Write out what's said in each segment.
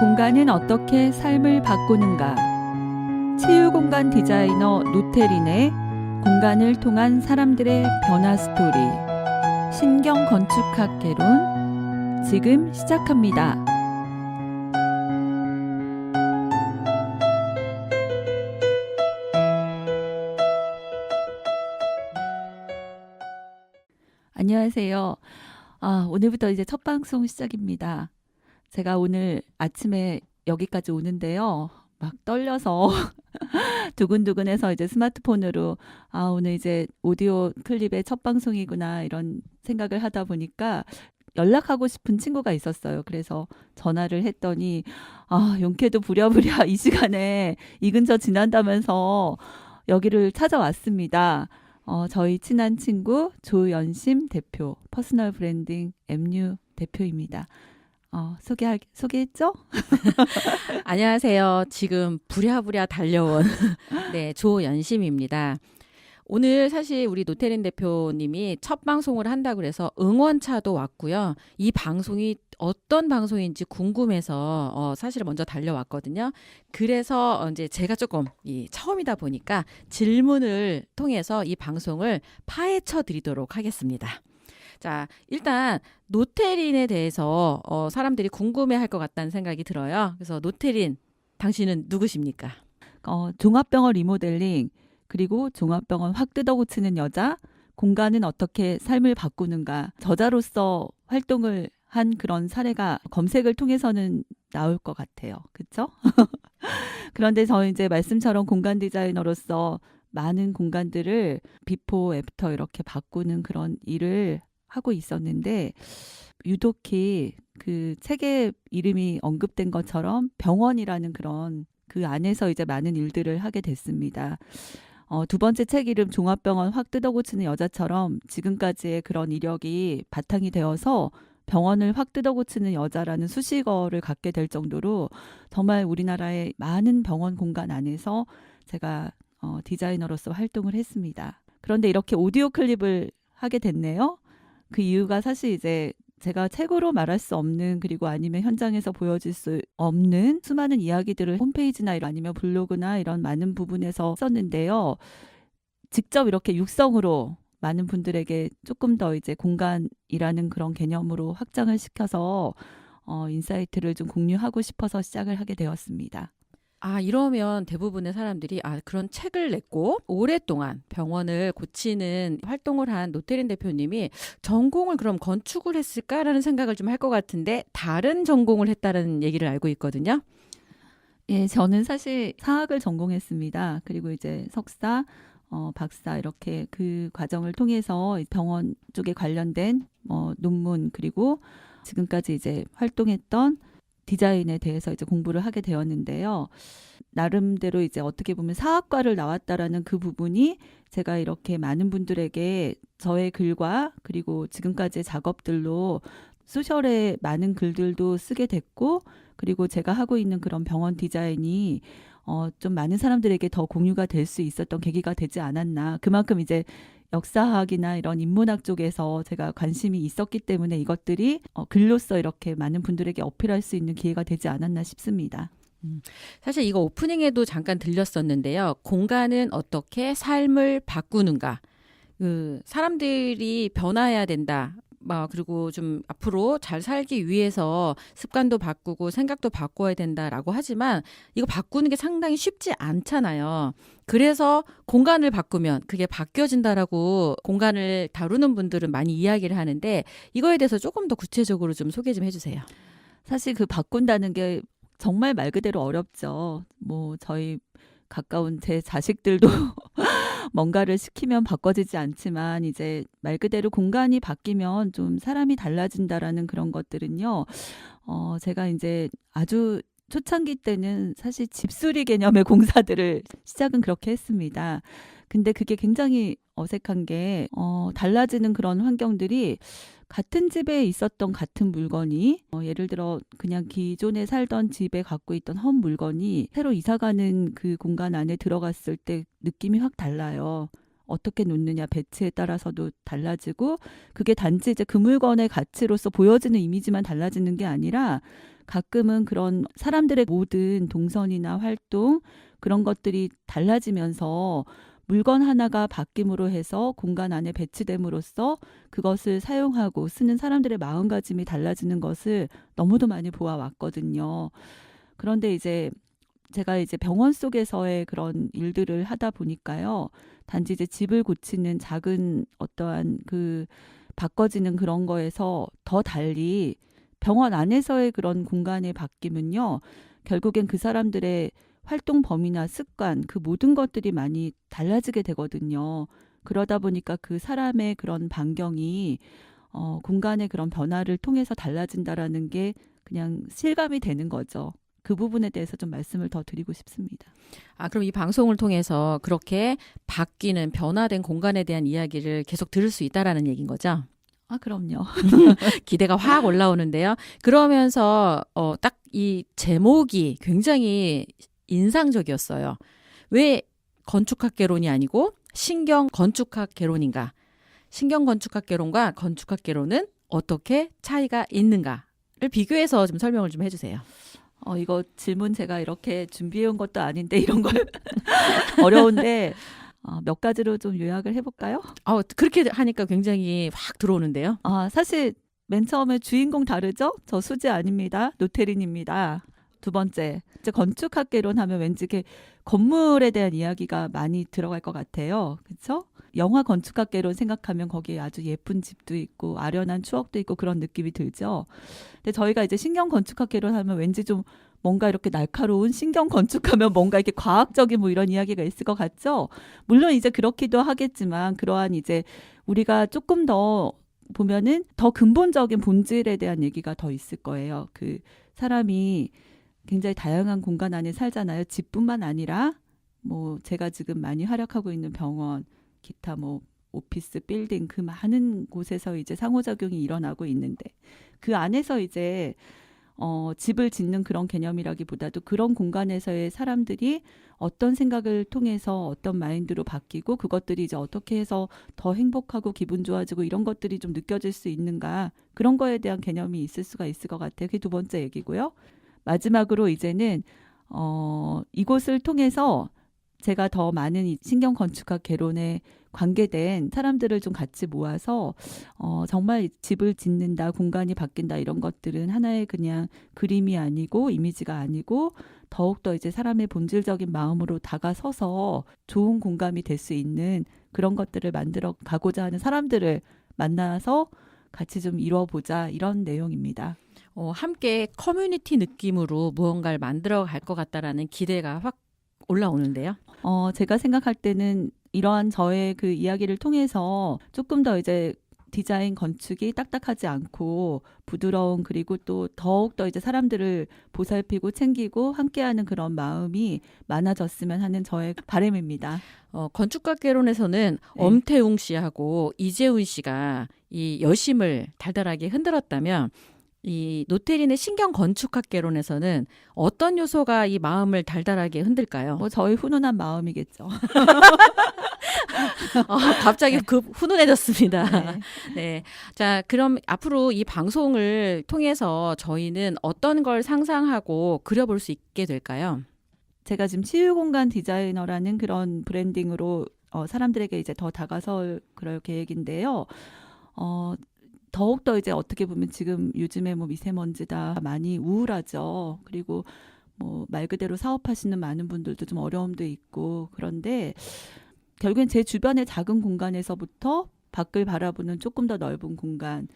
공간은 어떻게 삶을 바꾸는가? 치유공간 디자이너 노태린의 공간을 통한 사람들의 변화 스토리. 신경 건축학 개론. 지금 시작합니다. 안녕하세요. 아, 오늘부터 이제 첫 방송 시작입니다. 제가 오늘 아침에 여기까지 오는데요. 막 떨려서 두근두근해서 이제 스마트폰으로 아, 오늘 이제 오디오 클립의 첫 방송이구나 이런 생각을 하다 보니까 연락하고 싶은 친구가 있었어요. 그래서 전화를 했더니 아, 용케도 부랴부랴 이 시간에 이 근처 지난다면서 여기를 찾아왔습니다. 어, 저희 친한 친구 조연심 대표, 퍼스널 브랜딩 MU 대표입니다. 어, 소개할, 소개했죠? 안녕하세요. 지금 부랴부랴 달려온 네, 조연심입니다. 오늘 사실 우리 노태린 대표님이 첫 방송을 한다 그래서 응원차도 왔고요. 이 방송이 어떤 방송인지 궁금해서 어, 사실 먼저 달려왔거든요. 그래서 어, 이제 제가 조금 이 처음이다 보니까 질문을 통해서 이 방송을 파헤쳐 드리도록 하겠습니다. 자, 일단 노태린에 대해서 어, 사람들이 궁금해 할 것 같다는 생각이 들어요. 그래서 노태린 당신은 누구십니까? 어, 종합병원 리모델링, 그리고 종합병원 확 뜯어 고치는 여자, 공간은 어떻게 삶을 바꾸는가, 저자로서 활동을 한 그런 사례가 검색을 통해서는 나올 것 같아요. 그쵸? 그런데 저 이제 말씀처럼 공간 디자이너로서 많은 공간들을 비포, 애프터 이렇게 바꾸는 그런 일을 하고 있었는데, 유독히 그 책의 이름이 언급된 것처럼 병원이라는 그런 그 안에서 이제 많은 일들을 하게 됐습니다. 어, 두 번째 책 이름 종합병원 확 뜯어고치는 여자처럼 지금까지의 그런 이력이 바탕이 되어서 병원을 확 뜯어고치는 여자라는 수식어를 갖게 될 정도로 정말 우리나라의 많은 병원 공간 안에서 제가 어, 디자이너로서 활동을 했습니다. 그런데 이렇게 오디오 클립을 하게 됐네요. 그 이유가 사실 이제 제가 책으로 말할 수 없는 그리고 아니면 현장에서 보여질 수 없는 수많은 이야기들을 홈페이지나 아니면 블로그나 이런 많은 부분에서 썼는데요. 직접 이렇게 육성으로 많은 분들에게 조금 더 이제 공간이라는 그런 개념으로 확장을 시켜서 어, 인사이트를 좀 공유하고 싶어서 시작을 하게 되었습니다. 아, 이러면 대부분의 사람들이 아, 그런 책을 냈고 오랫동안 병원을 고치는 활동을 한 노태린 대표님이 전공을 그럼 건축을 했을까라는 생각을 좀 할 것 같은데 다른 전공을 했다는 얘기를 알고 있거든요. 예, 저는 사실 사학을 전공했습니다. 그리고 이제 석사, 어, 박사 이렇게 그 과정을 통해서 병원 쪽에 관련된 어, 논문 그리고 지금까지 이제 활동했던 디자인에 대해서 이제 공부를 하게 되었는데요. 나름대로 이제 어떻게 보면 사학과를 나왔다라는 그 부분이 제가 이렇게 많은 분들에게 저의 글과 그리고 지금까지의 작업들로 소셜에 많은 글들도 쓰게 됐고 그리고 제가 하고 있는 그런 병원 디자인이 어, 좀 많은 사람들에게 더 공유가 될 수 있었던 계기가 되지 않았나. 그만큼 이제 역사학이나 이런 인문학 쪽에서 제가 관심이 있었기 때문에 이것들이 어, 글로써 이렇게 많은 분들에게 어필할 수 있는 기회가 되지 않았나 싶습니다. 사실 이거 오프닝에도 잠깐 들렸었는데요. 공간은 어떻게 삶을 바꾸는가? 그 사람들이 변화해야 된다. 막 그리고 좀 앞으로 잘 살기 위해서 습관도 바꾸고 생각도 바꿔야 된다라고 하지만 이거 바꾸는 게 상당히 쉽지 않잖아요. 그래서 공간을 바꾸면 그게 바뀌어진다라고 공간을 다루는 분들은 많이 이야기를 하는데 이거에 대해서 조금 더 구체적으로 좀 소개 좀 해주세요. 사실 그 바꾼다는 게 정말 말 그대로 어렵죠. 뭐 저희 가까운 제 자식들도 뭔가를 시키면 바꿔지지 않지만 이제 말 그대로 공간이 바뀌면 좀 사람이 달라진다라는 그런 것들은요. 어 제가 이제 아주 초창기 때는 사실 집수리 개념의 공사들을 시작은 그렇게 했습니다. 근데 그게 굉장히 어색한 게, 어, 달라지는 그런 환경들이 같은 집에 있었던 같은 물건이, 어, 예를 들어 그냥 기존에 살던 집에 갖고 있던 헛 물건이 새로 이사 가는 그 공간 안에 들어갔을 때 느낌이 확 달라요. 어떻게 놓느냐 배치에 따라서도 달라지고 그게 단지 이제 그 물건의 가치로서 보여지는 이미지만 달라지는 게 아니라 가끔은 그런 사람들의 모든 동선이나 활동 그런 것들이 달라지면서 물건 하나가 바뀜으로 해서 공간 안에 배치됨으로써 그것을 사용하고 쓰는 사람들의 마음가짐이 달라지는 것을 너무도 많이 보아왔거든요. 그런데 이제 제가 이제 병원 속에서의 그런 일들을 하다 보니까요. 단지 이제 집을 고치는 작은 어떠한 그 바꿔지는 그런 거에서 더 달리 병원 안에서의 그런 공간의 바뀜은요. 결국엔 그 사람들의 활동 범위나 습관 그 모든 것들이 많이 달라지게 되거든요. 그러다 보니까 그 사람의 그런 반경이 어, 공간의 그런 변화를 통해서 달라진다라는 게 그냥 실감이 되는 거죠. 그 부분에 대해서 좀 말씀을 더 드리고 싶습니다. 아, 그럼 이 방송을 통해서 그렇게 바뀌는 변화된 공간에 대한 이야기를 계속 들을 수 있다라는 얘기인 거죠? 아, 그럼요. 기대가 확 올라오는데요. 그러면서 어, 딱 이 제목이 굉장히 인상적이었어요. 왜 건축학 개론이 아니고 신경 건축학 개론인가? 신경 건축학 개론과 건축학 개론은 어떻게 차이가 있는가를 비교해서 좀 설명을 좀 해주세요. 어, 이거 질문 제가 이렇게 준비해 온 것도 아닌데 이런 걸 어려운데 어, 몇 가지로 좀 요약을 해볼까요? 어, 그렇게 하니까 굉장히 확 들어오는데요. 아, 사실 맨 처음에 주인공 다르죠? 저 수지 아닙니다. 노태린입니다. 두 번째, 이제 건축학개론 하면 왠지 이렇게 건물에 대한 이야기가 많이 들어갈 것 같아요. 그렇죠? 영화 건축학개론 생각하면 거기에 아주 예쁜 집도 있고 아련한 추억도 있고 그런 느낌이 들죠. 근데 저희가 이제 신경 건축학개론 하면 왠지 좀 뭔가 이렇게 날카로운 신경 건축하면 뭔가 이렇게 과학적인 뭐 이런 이야기가 있을 것 같죠. 물론 이제 그렇기도 하겠지만 그러한 이제 우리가 조금 더 보면은 더 근본적인 본질에 대한 얘기가 더 있을 거예요. 그 사람이 굉장히 다양한 공간 안에 살잖아요. 집뿐만 아니라 뭐 제가 지금 많이 활약하고 있는 병원, 기타 뭐 오피스, 빌딩 그 많은 곳에서 이제 상호작용이 일어나고 있는데 그 안에서 이제 어, 집을 짓는 그런 개념이라기보다도 그런 공간에서의 사람들이 어떤 생각을 통해서 어떤 마인드로 바뀌고 그것들이 이제 어떻게 해서 더 행복하고 기분 좋아지고 이런 것들이 좀 느껴질 수 있는가 그런 거에 대한 개념이 있을 수가 있을 것 같아요. 그게 두 번째 얘기고요. 마지막으로 이제는 어, 이곳을 통해서 제가 더 많은 이 신경 건축학 개론에 관계된 사람들을 좀 같이 모아서 어, 정말 집을 짓는다, 공간이 바뀐다 이런 것들은 하나의 그냥 그림이 아니고 이미지가 아니고 더욱더 이제 사람의 본질적인 마음으로 다가서서 좋은 공감이 될 수 있는 그런 것들을 만들어 가고자 하는 사람들을 만나서 같이 좀 이루어보자 이런 내용입니다. 어, 함께 커뮤니티 느낌으로 무언가를 만들어 갈 것 같다라는 기대가 확 올라오는데요. 어, 제가 생각할 때는 이러한 저의 그 이야기를 통해서 조금 더 이제 디자인 건축이 딱딱하지 않고 부드러운 그리고 또 더욱더 이제 사람들을 보살피고 챙기고 함께하는 그런 마음이 많아졌으면 하는 저의 바람입니다. 어, 건축학개론에서는 네. 엄태웅 씨하고 이재훈 씨가 이 여심을 달달하게 흔들었다면 이 노태린의 신경 건축학개론에서는 어떤 요소가 이 마음을 달달하게 흔들까요? 뭐 저희 훈훈한 마음이겠죠. 어, 갑자기 급 훈훈해졌습니다. 네. 네. 자, 그럼 앞으로 이 방송을 통해서 저희는 어떤 걸 상상하고 그려볼 수 있게 될까요? 제가 지금 치유 공간 디자이너라는 그런 브랜딩으로 어, 사람들에게 이제 더 다가설 그럴 계획인데요. 어, 더욱더 이제 어떻게 보면 지금 요즘에 뭐 미세먼지다 많이 우울하죠. 그리고 뭐 말 그대로 사업하시는 많은 분들도 좀 어려움도 있고 그런데 결국엔 제 주변의 작은 공간에서부터 밖을 바라보는 조금 더 넓은 공간,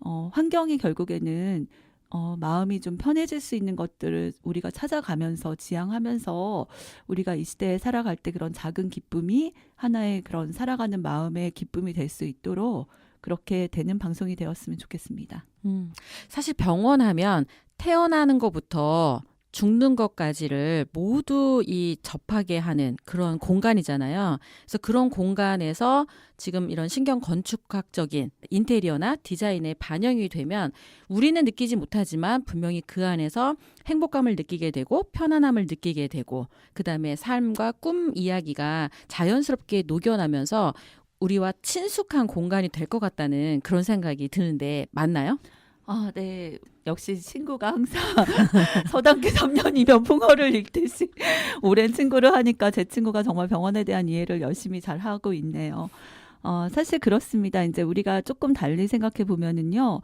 어, 환경이 결국에는 어, 마음이 좀 편해질 수 있는 것들을 우리가 찾아가면서 지향하면서 우리가 이 시대에 살아갈 때 그런 작은 기쁨이 하나의 그런 살아가는 마음의 기쁨이 될 수 있도록 그렇게 되는 방송이 되었으면 좋겠습니다. 음, 사실 병원 하면 태어나는 것부터 죽는 것까지를 모두 이 접하게 하는 그런 공간이잖아요. 그래서 그런 공간에서 지금 이런 신경 건축학적인 인테리어나 디자인에 반영이 되면 우리는 느끼지 못하지만 분명히 그 안에서 행복감을 느끼게 되고 편안함을 느끼게 되고 그다음에 삶과 꿈 이야기가 자연스럽게 녹여나면서 우리와 친숙한 공간이 될 것 같다는 그런 생각이 드는데 맞나요? 아, 네. 역시 친구가 항상 서당계 3년이면 풍어를 읽듯이 오랜 친구를 하니까 제 친구가 정말 병원에 대한 이해를 열심히 잘 하고 있네요. 어, 사실 그렇습니다. 이제 우리가 조금 달리 생각해 보면은요.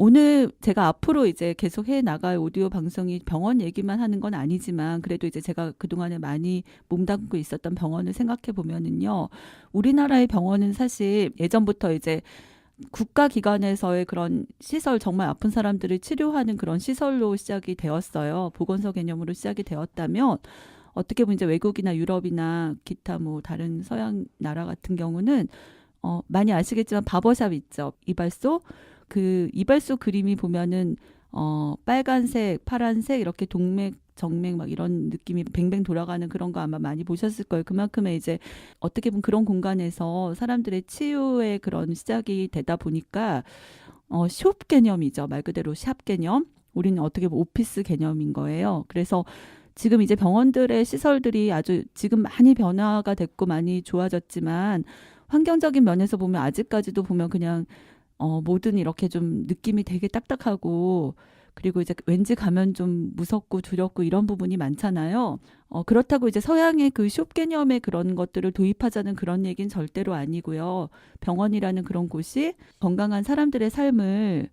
오늘 제가 앞으로 이제 계속 해 나갈 오디오 방송이 병원 얘기만 하는 건 아니지만 그래도 이제 제가 그동안에 많이 몸담고 있었던 병원을 생각해 보면은요. 우리나라의 병원은 사실 예전부터 이제 국가 기관에서의 그런 시설 정말 아픈 사람들을 치료하는 그런 시설로 시작이 되었어요. 보건소 개념으로 시작이 되었다면 어떻게 보면 이제 외국이나 유럽이나 기타 뭐 다른 서양 나라 같은 경우는 어 많이 아시겠지만 바버샵 있죠. 이발소 그 이발소 그림이 보면은 어 빨간색, 파란색 이렇게 동맥 정맥 막 이런 느낌이 뱅뱅 돌아가는 그런 거 아마 많이 보셨을 거예요. 그만큼의 이제 어떻게 보면 그런 공간에서 사람들의 치유의 그런 시작이 되다 보니까 어, 숍 개념이죠. 말 그대로 샵 개념. 우리는 어떻게 보면 오피스 개념인 거예요. 그래서 지금 이제 병원들의 시설들이 아주 지금 많이 변화가 됐고 많이 좋아졌지만 환경적인 면에서 보면 아직까지도 보면 그냥 어, 뭐든 이렇게 좀 느낌이 되게 딱딱하고 그리고 이제 왠지 가면 좀 무섭고 두렵고 이런 부분이 많잖아요. 어, 그렇다고 이제 서양의 그 숍 개념의 그런 것들을 도입하자는 그런 얘기는 절대로 아니고요. 병원이라는 그런 곳이 건강한 사람들의 삶을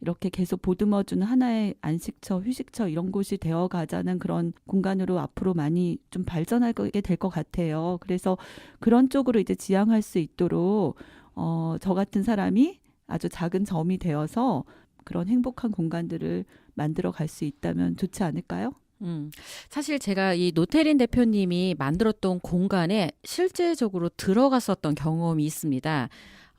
이렇게 계속 보듬어주는 하나의 안식처, 휴식처 이런 곳이 되어 가자는 그런 공간으로 앞으로 많이 좀 발전하게 될 것 같아요. 그래서 그런 쪽으로 이제 지향할 수 있도록 어, 저 같은 사람이 아주 작은 점이 되어서 그런 행복한 공간들을 만들어 갈 수 있다면 좋지 않을까요? 음, 사실 제가 이 노태린 대표님이 만들었던 공간에 실제적으로 들어갔었던 경험이 있습니다.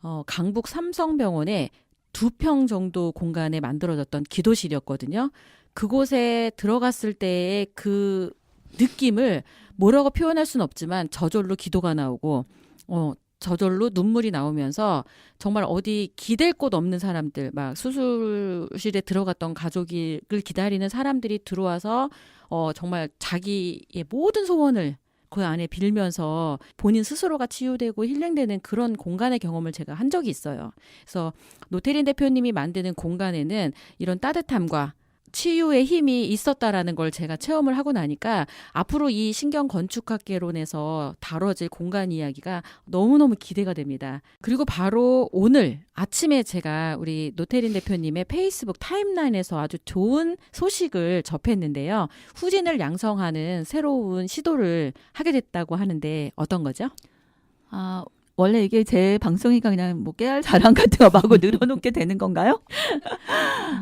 어, 강북 삼성병원에 두 평 정도 공간에 만들어졌던 기도실이었거든요. 그곳에 들어갔을 때의 그 느낌을 뭐라고 표현할 수는 없지만 저절로 기도가 나오고, 어, 저절로 눈물이 나오면서 정말 어디 기댈 곳 없는 사람들, 막 수술실에 들어갔던 가족을 기다리는 사람들이 들어와서 어, 정말 자기의 모든 소원을 그 안에 빌면서 본인 스스로가 치유되고 힐링되는 그런 공간의 경험을 제가 한 적이 있어요. 그래서 노태린 대표님이 만드는 공간에는 이런 따뜻함과 치유의 힘이 있었다라는 걸 제가 체험을 하고 나니까 앞으로 이 신경 건축학개론에서 다뤄질 공간 이야기가 너무너무 기대가 됩니다. 그리고 바로 오늘 아침에 제가 우리 노태린 대표님의 페이스북 타임라인에서 아주 좋은 소식을 접했는데요. 후진을 양성하는 새로운 시도를 하게 됐다고 하는데 어떤 거죠? 아, 원래 이게 제 방송이가 그냥 뭐 깨알 자랑 같은 거 마구 늘어놓게 되는 건가요?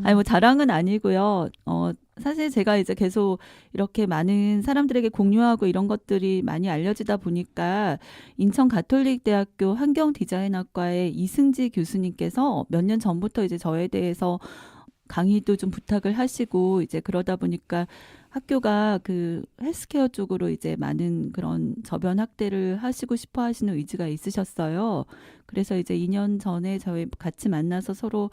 아니 뭐 자랑은 아니고요. 어 사실 제가 이제 계속 이렇게 많은 사람들에게 공유하고 이런 것들이 많이 알려지다 보니까 인천 가톨릭 대학교 환경 디자인학과의 이승지 교수님께서 몇 년 전부터 이제 저에 대해서 강의도 좀 부탁을 하시고 이제 그러다 보니까 학교가 그 헬스케어 쪽으로 이제 많은 그런 저변 확대를 하시고 싶어 하시는 의지가 있으셨어요. 그래서 이제 2년 전에 저희 같이 만나서 서로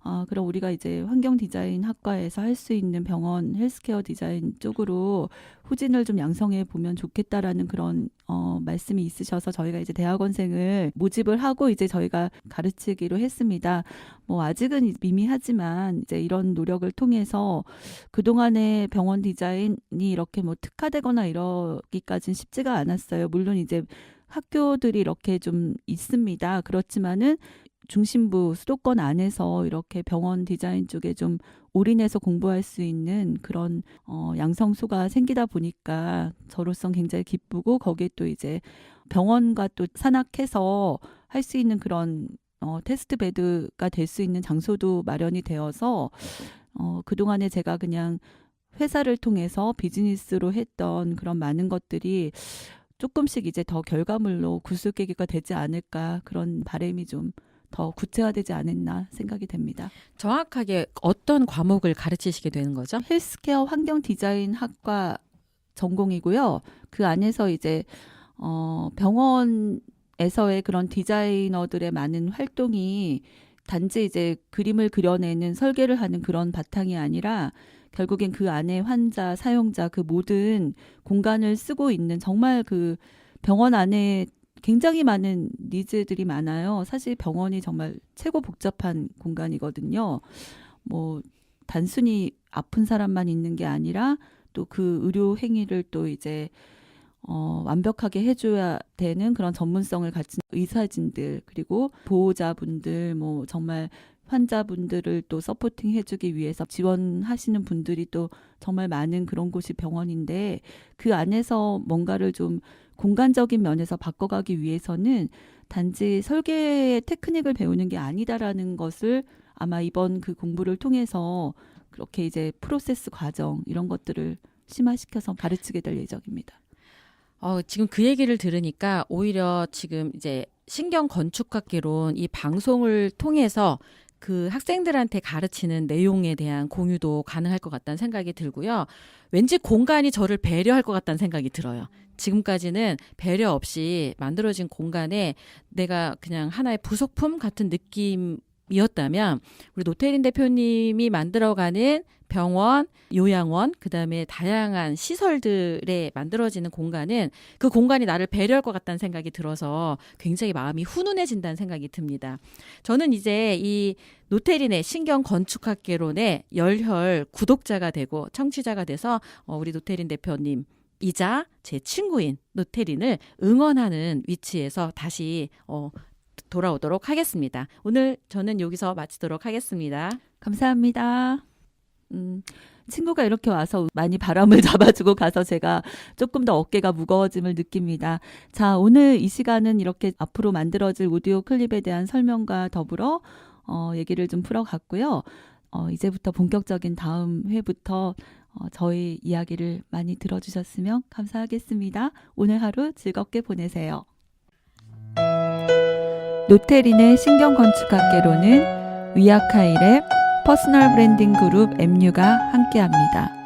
아, 그럼 우리가 이제 환경 디자인 학과에서 할 수 있는 병원 헬스케어 디자인 쪽으로 후진을 좀 양성해 보면 좋겠다라는 그런 어, 말씀이 있으셔서 저희가 이제 대학원생을 모집을 하고 이제 저희가 가르치기로 했습니다. 뭐 아직은 미미하지만 이제 이런 노력을 통해서 그동안의 병원 디자인이 이렇게 뭐 특화되거나 이러기까지는 쉽지가 않았어요. 물론 이제 학교들이 이렇게 좀 있습니다. 그렇지만은 중심부 수도권 안에서 이렇게 병원 디자인 쪽에 좀 올인해서 공부할 수 있는 그런 어, 양성소가 생기다 보니까 저로선 굉장히 기쁘고 거기에 또 이제 병원과 또 산학해서 할 수 있는 그런 어, 테스트 베드가 될 수 있는 장소도 마련이 되어서 어, 그동안에 제가 그냥 회사를 통해서 비즈니스로 했던 그런 많은 것들이 조금씩 이제 더 결과물로 구슬깨기가 되지 않을까 그런 바람이 좀 더 구체화되지 않았나 생각이 됩니다. 정확하게 어떤 과목을 가르치시게 되는 거죠? 헬스케어 환경 디자인 학과 전공이고요. 그 안에서 이제 어 병원에서의 그런 디자이너들의 많은 활동이 단지 이제 그림을 그려내는 설계를 하는 그런 바탕이 아니라 결국엔 그 안에 환자, 사용자 그 모든 공간을 쓰고 있는 정말 그 병원 안에 굉장히 많은 니즈들이 많아요. 사실 병원이 정말 최고 복잡한 공간이거든요. 뭐 단순히 아픈 사람만 있는 게 아니라 또 그 의료 행위를 또 이제 어, 완벽하게 해줘야 되는 그런 전문성을 갖춘 의사진들 그리고 보호자분들 뭐 정말 환자분들을 또 서포팅 해주기 위해서 지원하시는 분들이 또 정말 많은 그런 곳이 병원인데 그 안에서 뭔가를 좀 공간적인 면에서 바꿔가기 위해서는 단지 설계의 테크닉을 배우는 게 아니다라는 것을 아마 이번 그 공부를 통해서 그렇게 이제 프로세스 과정 이런 것들을 심화시켜서 가르치게 될 예정입니다. 어, 지금 그 얘기를 들으니까 오히려 지금 이제 신경 건축학개론 이 방송을 통해서 그 학생들한테 가르치는 내용에 대한 공유도 가능할 것 같다는 생각이 들고요. 왠지 공간이 저를 배려할 것 같다는 생각이 들어요. 지금까지는 배려 없이 만들어진 공간에 내가 그냥 하나의 부속품 같은 느낌이었다면 우리 노태린 대표님이 만들어가는 병원, 요양원, 그 다음에 다양한 시설들에 만들어지는 공간은 그 공간이 나를 배려할 것 같다는 생각이 들어서 굉장히 마음이 훈훈해진다는 생각이 듭니다. 저는 이제 이 노태린의 신경 건축학개론의 열혈 구독자가 되고 청취자가 돼서 어, 우리 노태린 대표님 이자 제 친구인 노태린을 응원하는 위치에서 다시 어, 돌아오도록 하겠습니다. 오늘 저는 여기서 마치도록 하겠습니다. 감사합니다. 음, 친구가 이렇게 와서 많이 바람을 잡아주고 가서 제가 조금 더 어깨가 무거워짐을 느낍니다. 자, 오늘 이 시간은 이렇게 앞으로 만들어질 오디오 클립에 대한 설명과 더불어 어, 얘기를 좀 풀어갔고요. 어, 이제부터 본격적인 다음 회부터 어, 저희 이야기를 많이 들어주셨으면 감사하겠습니다. 오늘 하루 즐겁게 보내세요. 노태린의 신경건축학개론은 위아카일의 퍼스널 브랜딩 그룹 MU가 함께합니다.